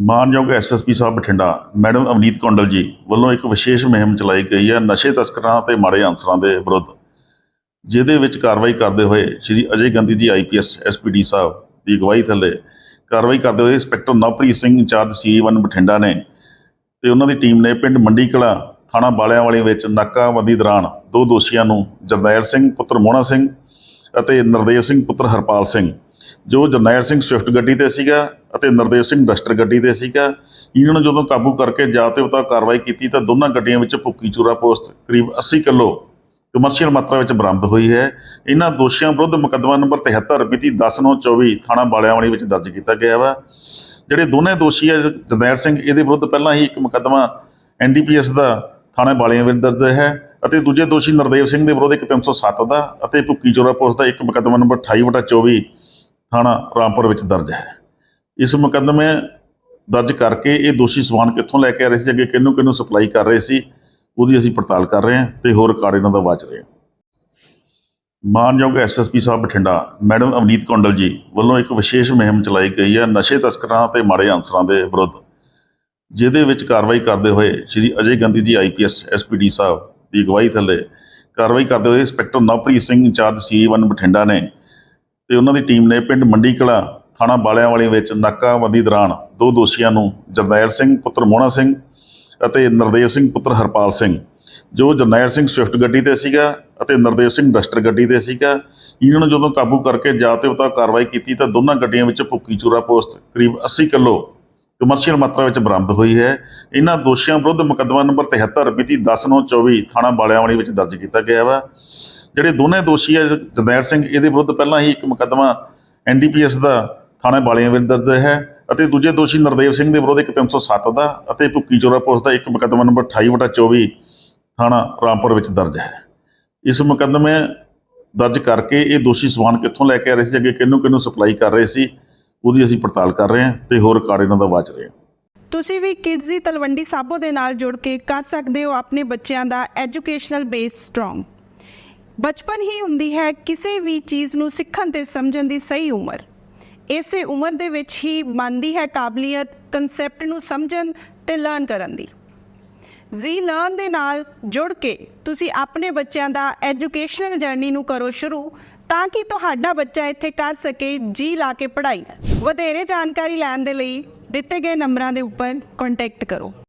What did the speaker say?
ਮਾਨਯੋਗ ਐਸਐਸਪੀ ਸਾਹਿਬ ਬਠਿੰਡਾ, ਮੈਡਮ ਅਵਨੀਤ ਕੌਂਡਲ ਜੀ ਵੱਲੋਂ ਇੱਕ ਵਿਸ਼ੇਸ਼ ਮੁਹਿੰਮ ਚਲਾਈ ਗਈ ਹੈ ਨਸ਼ੇ ਤਸਕਰਾਂ ਤੇ ਮਾੜੇ ਅਨਸਰਾਂ ਦੇ ਵਿਰੁੱਧ, ਜਿਹਦੇ ਵਿੱਚ ਕਾਰਵਾਈ ਕਰਦੇ ਹੋਏ ਸ਼੍ਰੀ ਅਜੇ ਗਾਂਧੀ ਜੀ ਆਈਪੀਐਸ ਐਸਪੀਡੀ ਸਾਹਿਬ ਦੀ ਅਗਵਾਈ ਥੱਲੇ ਕਾਰਵਾਈ ਕਰਦੇ ਹੋਏ ਇੰਸਪੈਕਟਰ ਨਵਪ੍ਰੀਤ ਸਿੰਘ ਇੰਚਾਰਜ ਸੀ1 ਬਠਿੰਡਾ ਨੇ ਤੇ ਉਹਨਾਂ ਦੀ ਟੀਮ ਨੇ ਪਿੰਡ ਮੰਡੀ ਕਲਾਂ ਥਾਣਾ ਬਾਲਿਆਂਵਾਲੀ ਵਿੱਚ ਨਾਕਾਬੰਦੀ ਦੌਰਾਨ ਦੋ ਦੋਸ਼ੀਆਂ ਨੂੰ ਜਰਨੈਲ ਸਿੰਘ, ਪੁੱਤਰ ਮੋਹਣਾ ਸਿੰਘ ਅਤੇ ਨਰਦੇਵ ਸਿੰਘ, ਪੁੱਤਰ ਹਰਪਾਲ ਸਿੰਘ ਜੋ ਜਰਨੈਲ ਸਿੰਘ ਸਵਿਫਟ ਗੱਡੀ ਤੇ ਸੀਗਾ ਅਤੇ ਨਰਦੇਵ ਸਿੰਘ ਡਸਟਰ ਗੱਡੀ ਤੇ ਸੀਗਾ, ਇਹਨਾਂ ਨੂੰ ਜਦੋਂ ਕਾਬੂ ਕਰਕੇ ਜਾਬਤੇ ਉਤਾ ਕਾਰਵਾਈ ਕੀਤੀ ਤਾਂ ਦੋਨਾਂ ਗੱਡੀਆਂ ਵਿੱਚ ਭੁੱਕੀ ਚੂਰਾ ਪੋਸਟ ਕਰੀਬ 80 ਕਿਲੋ ਕਮਰਸ਼ੀਅਲ ਮਾਤਰਾ ਵਿੱਚ ਬਰਾਮਦ ਹੋਈ ਹੈ। ਇਹਨਾਂ ਦੋਸ਼ੀਆਂ ਵਿਰੁੱਧ ਮੁਕੱਦਮਾ ਨੰਬਰ 73 ਮਿਤੀ 10/9/24 ਥਾਣਾ ਬਾਲਿਆਂਵਾਲੀ ਵਿੱਚ ਦਰਜ ਕੀਤਾ ਗਿਆ ਵਾ। ਜਿਹੜੇ ਦੋਨੇ ਦੋਸ਼ੀ ਹੈ ਜਰਨੈਲ ਸਿੰਘ, ਇਹਦੇ ਵਿਰੁੱਧ ਪਹਿਲਾਂ ਹੀ ਇੱਕ ਮੁਕੱਦਮਾ ਐਨਡੀਪੀਐਸ ਦਾ ਥਾਣੇ ਬਾਲਿਆਂ ਵਿੱਚ ਦਰਜ ਹੈ ਅਤੇ ਦੂਜੇ ਦੋਸ਼ੀ ਨਰਦੇਵ ਸਿੰਘ ਦੇ ਵਿਰੁੱਧ ਇੱਕ 307 ਦਾ ਅਤੇ ਭੁੱਕੀ ਚੋਰਾ ਪੋਸਟ ਦਾ ਇੱਕ ਮੁਕੱਦਮਾ ਨੰਬਰ 28/24 ਥਾਣਾ ਰਾਮਪੁਰ ਵਿੱਚ ਦਰਜ ਹੈ। ਇਸ ਮੁਕੱਦਮੇ ਦਰਜ ਕਰਕੇ ਇਹ ਦੋਸ਼ੀ ਸਮਾਨ ਕਿੱਥੋਂ ਲੈ ਕੇ ਆ ਰਹੇ ਸੀ, ਅੱਗੇ ਕਿਹਨੂੰ ਕਿਹਨੂੰ ਸਪਲਾਈ ਕਰ ਰਹੇ ਸੀ, ਉਹਦੀ ਅਸੀਂ ਪੜਤਾਲ ਕਰ ਰਹੇ ਹਾਂ ਤੇ ਹੋਰ ਰਿਕਾਰਡ ਇਹਨਾਂ ਦਾ ਵਾਚ ਰਹੇ ਹਾਂ। ਮਾਨਯੋਗ ਐਸਐਸਪੀ ਸਾਹਿਬ ਬਠਿੰਡਾ, ਮੈਡਮ ਅਵਨੀਤ ਕੌਂਡਲ ਜੀ ਵੱਲੋਂ ਇੱਕ ਵਿਸ਼ੇਸ਼ ਮੁਹਿੰਮ ਚਲਾਈ ਗਈ ਹੈ ਨਸ਼ੇ ਤਸਕਰਾਂ ਤੇ ਮਾੜੇ ਅਨਸਰਾਂ ਦੇ ਵਿਰੁੱਧ, ਜਿਹਦੇ ਵਿੱਚ ਕਾਰਵਾਈ ਕਰਦੇ ਹੋਏ ਸ਼੍ਰੀ ਅਜੇ ਗਾਂਧੀ ਜੀ ਆਈਪੀਐਸ ਐਸਪੀਡੀ ਸਾਹਿਬ ਦੀ ਅਗਵਾਈ ਥੱਲੇ ਕਾਰਵਾਈ ਕਰਦੇ ਹੋਏ ਇੰਸਪੈਕਟਰ ਨਵਪ੍ਰੀਤ ਸਿੰਘ ਇੰਚਾਰਜ ਸੀ1 ਬਠਿੰਡਾ ਨੇ ਤੇ ਉਹਨਾਂ ਦੀ ਟੀਮ ਨੇ ਪਿੰਡ ਮੰਡੀ ਕਲਾਂ ਥਾਣਾ ਬਾਲਿਆਂਵਾਲੀ ਵਿੱਚ ਨਾਕਾਬੰਦੀ ਦੌਰਾਨ ਦੋ ਦੋਸ਼ੀਆਂ ਨੂੰ ਜਰਨੈਲ ਸਿੰਘ, ਪੁੱਤਰ ਮੋਹਣਾ ਸਿੰਘ ਅਤੇ ਨਰਦੇਵ ਸਿੰਘ, ਪੁੱਤਰ ਹਰਪਾਲ ਸਿੰਘ। ਜੋ ਜਰਨੈਲ ਸਿੰਘ ਸਵਿਫਟ ਗੱਡੀ ਤੇ ਸੀਗਾ ਅਤੇ ਨਰਦੇਵ ਸਿੰਘ ਡਸਟਰ ਗੱਡੀ ਤੇ ਸੀਗਾ, ਇਹਨਾਂ ਨੂੰ ਜਦੋਂ ਕਾਬੂ ਕਰਕੇ ਜਾਬਤੇ ਮੁਤਾਬਕ ਕਾਰਵਾਈ ਕੀਤੀ ਤਾਂ ਦੋਨਾਂ ਗੱਡੀਆਂ ਵਿੱਚ ਭੁੱਕੀ ਚੂਰਾ ਪੋਸਟ ਕਰੀਬ 80 ਕਿਲੋ ਕਮਰਸ਼ੀਅਲ ਮਾਤਰਾ ਵਿੱਚ ਬਰਾਮਦ ਹੋਈ ਹੈ। ਇਹਨਾਂ ਦੋਸ਼ੀਆਂ ਵਿਰੁੱਧ ਮੁਕੱਦਮਾ ਨੰਬਰ 73 ਮਿਤੀ 10/9/24 ਥਾਣਾ ਬਾਲਿਆਂਵਾਲੀ ਵਿੱਚ ਦਰਜ ਕੀਤਾ ਗਿਆ ਵਾ। ਜਿਹੜੇ ਦੋਨੇ ਦੋਸ਼ੀ ਹੈ ਜਰਨੈਲ ਸਿੰਘ, ਇਹਦੇ ਵਿਰੁੱਧ ਪਹਿਲਾਂ ਹੀ ਇੱਕ ਮੁਕੱਦਮਾ ਐਨਡੀਪੀਐਸ ਦਾ ਥਾਣਾ ਬਾਲਿਆਂ ਵਿੱਚ ਦਰਜ ਹੈ ਅਤੇ ਦੂਜੇ ਦੋਸ਼ੀ ਨਰਦੇਵ ਸਿੰਘ ਦੇ ਵਿਰੁੱਧ ਇੱਕ 307 ਦਾ ਅਤੇ ਭੁੱਕੀ ਚੋਰਾ ਪੋਸਟ ਦਾ ਇੱਕ ਮੁਕੱਦਮਾ ਨੰਬਰ 28/24 ਥਾਣਾ ਰਾਮਪੁਰ ਵਿੱਚ ਦਰਜ ਹੈ। ਇਸ ਮੁਕੱਦਮੇ ਦਰਜ ਕਰਕੇ ਇਹ ਦੋਸ਼ੀ ਸਮਾਨ ਕਿੱਥੋਂ ਲੈ ਕੇ ਆ ਰਹੇ ਸੀ, ਅੱਗੇ ਕਿਹਨੂੰ ਕਿਹਨੂੰ ਸਪਲਾਈ ਕਰ ਰਹੇ ਸੀ, ਉਹਦੀ ਅਸੀਂ ਪੜਤਾਲ ਕਰ ਰਹੇ ਹਾਂ ਤੇ ਹੋਰ ਰਿਕਾਰਡ ਇਹਨਾਂ ਦਾ ਵਾਚ ਰਹੇ ਹਾਂ। ਤੁਸੀਂ ਵੀ ਕਿਡਜ਼ ਦੀ ਤਲਵੰਡੀ ਸਾਬੋ ਦੇ ਨਾਲ ਜੁੜ ਕੇ ਕਰ ਸਕਦੇ ਹੋ ਆਪਣੇ ਬੱਚਿਆਂ ਦਾ ਐਜੂਕੇਸ਼ਨਲ ਬੇਸ ਸਟਰੋਂਗ ਬਚਪਨ ਹੀ ਹੁੰਦੀ ਹੈ ਕਿਸੇ ਵੀ ਚੀਜ਼ ਨੂੰ ਸਿੱਖਣ ਤੇ ਸਮਝਣ ਦੀ ਸਹੀ ਉਮਰ। ਇਸੇ ਉਮਰ ਦੇ ਵਿੱਚ ਹੀ ਮੰਨਦੀ ਹੈ ਕਾਬਲੀਅਤ ਕਨਸੈਪਟ ਨੂੰ ਸਮਝਣ ਤੇ ਲਰਨ ਕਰਨ ਦੀ। ਜ਼ੀ ਲਰਨ ਦੇ ਨਾਲ ਜੁੜ ਕੇ ਤੁਸੀਂ ਆਪਣੇ ਬੱਚਿਆਂ ਦਾ ਐਜੂਕੇਸ਼ਨਲ ਜਰਨੀ ਨੂੰ ਕਰੋ ਸ਼ੁਰੂ, ਤਾਂ ਕਿ ਤੁਹਾਡਾ ਬੱਚਾ ਇੱਥੇ ਕਰ ਸਕੇ ਜੀ ਲਾ ਕੇ ਪੜ੍ਹਾਈ। ਵਧੇਰੇ ਜਾਣਕਾਰੀ ਲੈਣ ਦੇ ਲਈ ਦਿੱਤੇ ਗਏ ਨੰਬਰਾਂ ਦੇ ਉੱਪਰ ਕੰਟੈਕਟ ਕਰੋ।